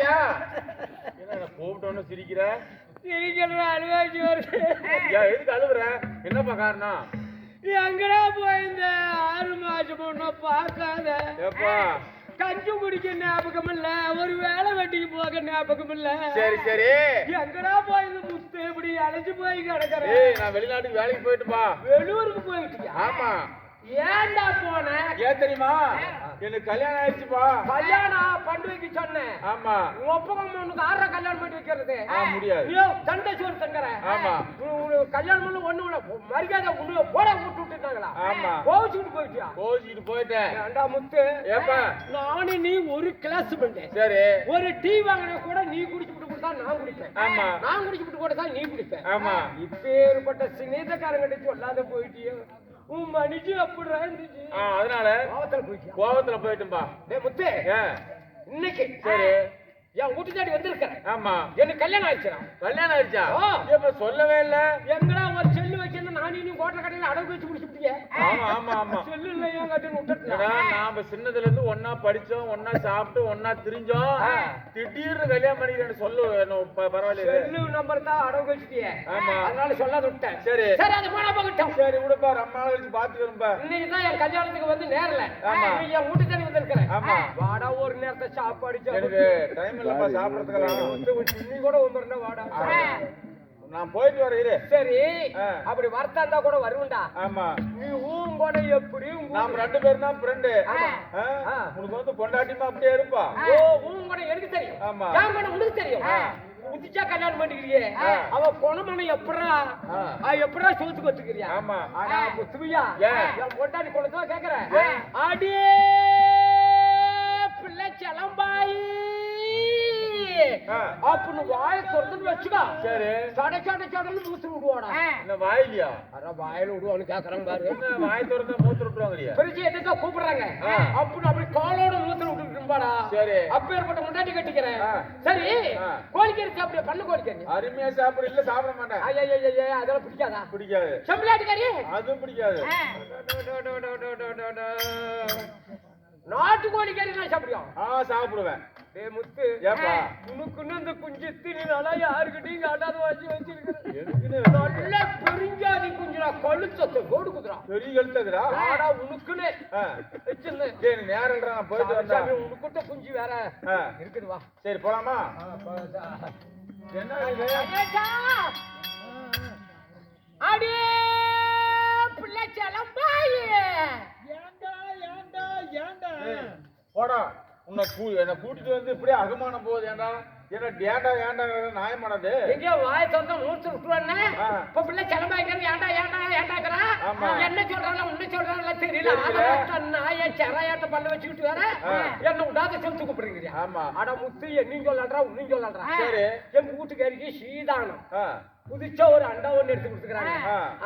அழுவியா? கூப்பிட்டோன்னு சிரிக்கிற? சிரிக்கிற அழுவாச்சு வருது எதுக்கு அழுவுற? என்னப்பா காரணம்? எங்கடா போயிருந்த? ஆறு மாசம் ஒன்னும் பார்க்காத. கஞ்சி குடிக்க ஞாபகம் இல்ல. ஒரு வேலை வெட்டிக்கு போக ஞாபகம் இல்ல. சரி சரி. எங்கடா போயிருந்த? முத்து இப்படி அழைச்சு போய் கிடக்குற. ஏய் நான் வெளிநாட்டுக்கு வேலைக்கு போயிட்டுப்பா. வெளியூருக்கு போயிட்டியா? ஆமா. ஏன்டா போன? ஏன் தெரியுமா? எனக்கு கல்யாணம் ஆயிடுச்சுப்பா. கல்யாணம் பண்ணி வைக்க சொன்னேன். ஆமா. உன் ஒப்பகம் உனக்கு ஆறா கல்யாணம் பண்ணி வைக்கிறது. முடியாது. ஐயோ தண்டை சோறு தங்கற ஆமா. கல்யாணம் பண்ண ஒண்ணு இல்ல மரியாதை உள்ள போட விட்டு விட்டுட்டாங்களா ஆமா. கோவிச்சுட்டு போயிட்டியா? கோச்சிக்கிட்டு போயிட்டேன். ஏண்டா முத்து? ஏப்பா? நானும் நீ ஒரு கிளாஸ் பண்ணு சரி. ஒரு டீ வாங்கின கூட நீ குடிச்சுட்டு கொடுத்தா நான் குடிப்பேன். ஆமா. நான் குடிச்சுட்டு கொடுத்தா நீ குடிப்பேன். ஆமா. இப்பேற்பட்ட சிநேதக்காரங்கிட்ட சொல்லாத போயிட்டியோ? உன் மனுஷி அப்படிடா இருந்துச்சு. அதனால கோவத்துல போயிட்டியா? கோவத்துல போயிட்டும்பா. டேய் முத்து. இன்னைக்கு. சரி. என் வீட்டு தாடி வந்திருக்கிறேன் ஆமா. எனக்கு கல்யாணம் ஆயிடுச்சுடா. கல்யாணம் ஆயிடுச்சா. இப்ப சொல்லவே இல்ல. எங்கடா ஒரு செல்லு நானும் நீ கோட்டை கடையில் அடகு வச்சு முடிச்சுட்டியே ஆமா ஆமா ஆமா. செல்லு கட்டுன்னு விட்டுட்டா நாம சின்னதுல இருந்து ஒன்னா படிச்சோம் ஒன்னா சாப்பிட்டு ஒன்னா திரிஞ்சோம். திடீர்னு கல்யாணம் பண்ணிக்கிறேன்னு சொல்லு என்ன ப- பரவாயில்லையே. செல்லு நம்பர் தான் அடகு வச்சுட்டியே. ஆமா. அதனால சொல்லாத விட்டேன். சரி. சரி அது போனா போகட்டும் சரி விடுப்பா ரொம்ப நாள் கழிச்சு இன்னைக்கு தான் என் கல்யாணத்துக்கு வந்து நேரல. ஆமா. என் தானே வந்திருக்கிறேன் ஆமா. வாடா ஒரு நேரத்தை சாப்பாடு டைம் இல்லப்பா சாப்பிடறதுக்கெல்லாம் நீ கூட வந்துருந்தா வாடா. நான் போயிட்டு வரேன் சரி. அப்படி வரத்தா இருந்தா கூட வருவேன்டா. ஆமா. நீ ஊன் கூட எப்படி நாம ரெண்டு பேரும் தான் ஃப்ரெண்டு. உனக்கு வந்து பொண்டாட்டிமா அப்படியே இருப்பா. ஓ உன் கூட எனக்கு தெரியும். ஆமா. என் கூட உனக்கு தெரியும். புதுச்சா கல்யாணம் பண்ணிக்கிறியே. அவ குணமான எப்படா? எப்படா சோத்துக்கு வச்சுக்கிறியா ஆமா. ஆனா ஏன்? என் பொண்டாட்டி கொண்டு கேக்குறேன்? அடியே அப்படின்னு வாய திறந்து வச்சுக்கோ. சரி. சட சட சடன்னு மூத்து விடுவாடா என்ன வாயிலியா? அட வாயில விடுவான்னு கேக்குறாங்க பாரு. என்ன வாய் திறந்தா மூத்து விட்டுருவாங்கறியா பிரிச்சு எதுக்கா கூப்பிடுறாங்க. ஆ. அப்படி காலோட மூத்து விட்டுருப்பாடா சரி. அப்பேற்பட்ட முன்னாடி கட்டிக்கிறேன். சரி. கோழிக்கறி சாப்பிடு பண்ணு கோழிக்கறி அருமையா சாப்பிட. இல்ல சாப்பிட மாட்டேன். ஐயா அதெல்லாம் பிடிக்காதா? பிடிக்காது. செம்பிளாட்டுக்கறி அதுவும் பிடிக்காது. நாட்டு கோழிக்கறி நான் சாப்பிடுவோம். ஆ சாப்பிடுவேன். டே முத்து. ஏப்பா? உனக்குன்னு அந்த குஞ்சு திணினால யாருக்கிட்டையும் காட்டாத வச்சு வச்சிருக்கிறேன். எதுக்குன்னு நல்ல பெருஞ்சாதி குஞ்சுடா கழுத்தத்தை கோடு குதுரா பெரிய கழுத்துக்குதா ஆடா உனக்குன்னு. ஆ. வச்சிருந்தேன் சரி நீ நேரம் இல்லடா, நான் போயிட்டு வந்தேன். உனக்கிட்ட குஞ்சு வேற. இருக்குது வா. சரி போலாமா? என்ன! அடே பிள்ளை செலம்பாயே. போடா. உன்னை கூ என்னை கூட்டிட்டு வந்து இப்படியே அகமானம் போகுது. ஏன்டா? என்ன ஏன்டா ஏன்டா நியாயமானது எங்கேயோ வாய திறந்தா மூச்சு விட்டுருவானே. இப்ப பிள்ளை செலம்பாய்க்கிறது ஏன்டா ஏன்டா ஏன்டாக்கிறா? ஆமா. என்ன உன்ன சொல்றாங்களா தெரியல. நாய செறையாட்ட பண்ண வச்சுக்கிட்டு வேற. என்ன விடாத செலுத்து கூப்பிடுறீங்க ஆமா. அட முத்து என்னையும் சொல்லன்றா உன்னையும் சொல்லன்றா சரி. எங்க வீட்டுக்காரிக்கு சீதானம். புதுச்சா ஒரு அண்டா ஒண்ணு எடுத்து கொடுத்துக்கிறாங்க.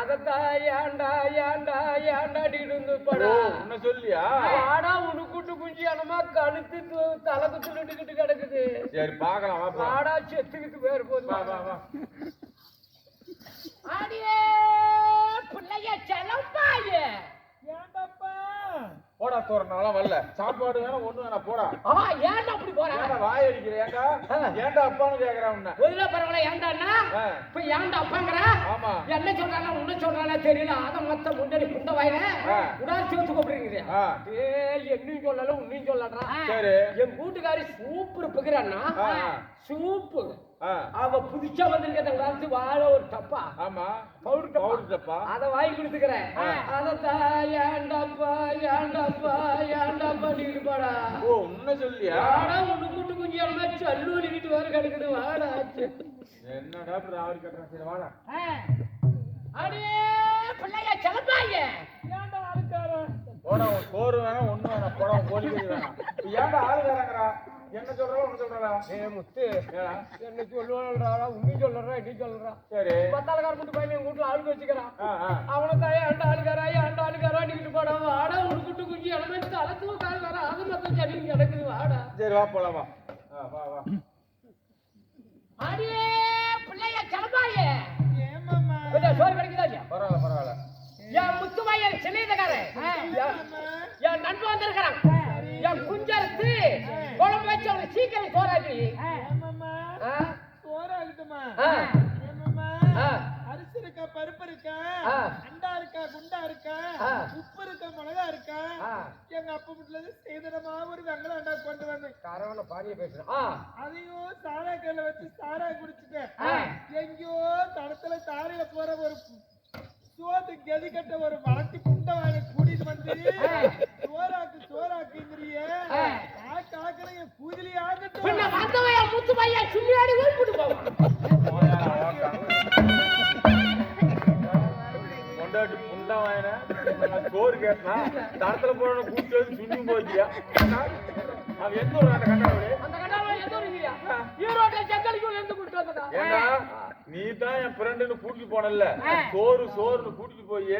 அதத்தான் ஏன்டா ஏன்டா ஏன்டாடி இருந்து ஓ படா. உன்னை சொல்லியா? வாடா உனக்குட்டு குஞ்சு என்னமா கழுத்து தலை கிடக்குது. சரி பார்க்கலாம் வா போ. வாடா செத்துக்கிட்டு வேறு போது வா வா வா. அடியே! பிள்ளைய செலப்பாயே. போடா தோறனால வரல. சாப்பாடு வேணா ஒண்ணு வேணா போடா. ஆ ஏன்டா அப்படி போற? ஏன்டா வாய் அடிக்கிற ஏன்டா? ஏன்டா அப்பான்னு கேக்குறான் உன்னை? முதல்ல பரவாயில்ல ஏன்டான்னா? ஆ. இப்ப ஏன்டா அப்பாங்கிற? ஆமா. என்ன சொல்றானா உன்ன சொல்றானா தெரியல. அத மொத்த முன்னாடி புண்ட வாயில ஆ. உடால் சேர்த்து கூப்பிடுறீங்க. ஏய் என்னையும் சொல்லல உன்னையும் சொல்லடா சரி. என் கூட்டுக்காரி சூப்பு இருப்புகிறான்னா ஆ. சூப்பு. அவ புதுச்சா வந்திருக்க காலத்து வாழ ஒரு டப்பா. ஆமா. பவுடர் பவுடர் டப்பா. அத வாங்கி கொடுத்துக்கிறேன். அதத்தான் ஏண்டாப்பா ஏண்டாப்பா ஏண்டாப்பா இருப்பாடா ஓ உன்னை சொல்லியா? வாடா உன்னு கூட்டு குஞ்சு எல்லாம் சல்லு வலிக்கிட்டு வர கிடக்குது. வாடா என்னடா இப்படி ஆவரி கட்டுறேன் சரி வாடா. அடே பிள்ளைய செலப்பாய. போடா உன் சோறு வேணாம் ஒண்ணு வேணாம். போடா கோழி வேணாம். ஏன்டா ஆளு என்ன சொல்றா ஒண்ணு சொல்றா? ஏ முத்து. ஏடா? என்ன சொல்லுவாடா உன்னி சொல்லுறா நீ சொல்லுறா. சரி. பத்தாளக்கார மட்டும் பையன் எங்க வீட்டுல ஆளுக்கு வச்சுக்கிறான். அவனை தாயே அண்ட ஆளுக்காரா அண்ட ஆளுக்காரா நீக்கிட்டு போடா வாடா உனக்கு குட்டு குஞ்சு எலமெண்ட் அலத்துவ கால் வர அது மொத்தம் சரி கிடக்குது வாடா. சரி வா போலாம் வா. வா வா. அடே பிள்ளைய செலப்பாய கொஞ்சம் சோறு கிடைக்குதா இல்லையா பரவாயில்ல பரவாயில்ல. என் முத்துவாயன் சிலையதக்காரன் என் நண்பன் வந்திருக்கிறான். என் சீக்கிரம் சோறாக்கி சோறாகட்டுமா? அரிசி இருக்கா? பருப்பு இருக்கா? அண்டா இருக்கா? குண்டா இருக்கா? உப்பு இருக்கா? மிளகா இருக்கா? எங்க அப்பா வீட்டுல இருந்து சேதனமா ஒரு வெங்கல அண்டா கொண்டு வந்தேன். கரவன பாரிய பேசுறேன். அதையும் சாரா கையில வச்சு சாரா குடி பின்ன வந்தவையா முத்து பையா சுள்ளியாடி போய் கூட்டு போவான். கொண்டாட்டி புண்டா சோறு தரத்துல சுண்ணி போச்சியா அவன் எந்த ஒரு அந்த ஈரோட்ல செங்கலிக்கு இருந்து கூட்டு ஏண்டா? நீ தான் என் ஃப்ரெண்டுன்னு கூட்டிட்டு போனல. சோறு சோறுன்னு கூட்டிட்டு போய்.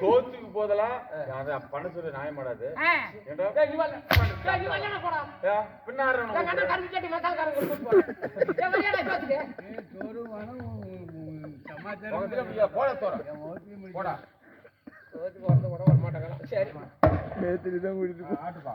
சோத்துக்கு போதெல்லாம் அதான் பண்ண சொல்லி நியாயமாடாது ஏண்டா? ஏய் நீ வரல ஏய் நீ வரல போடா. பின்னார நான் கண்ட போறேன் ஏய் பேசுங்க போட தோற போடா. ஓட்டு வரது கூட வர மாட்டாங்களா சரி ஆட்டுப்பா.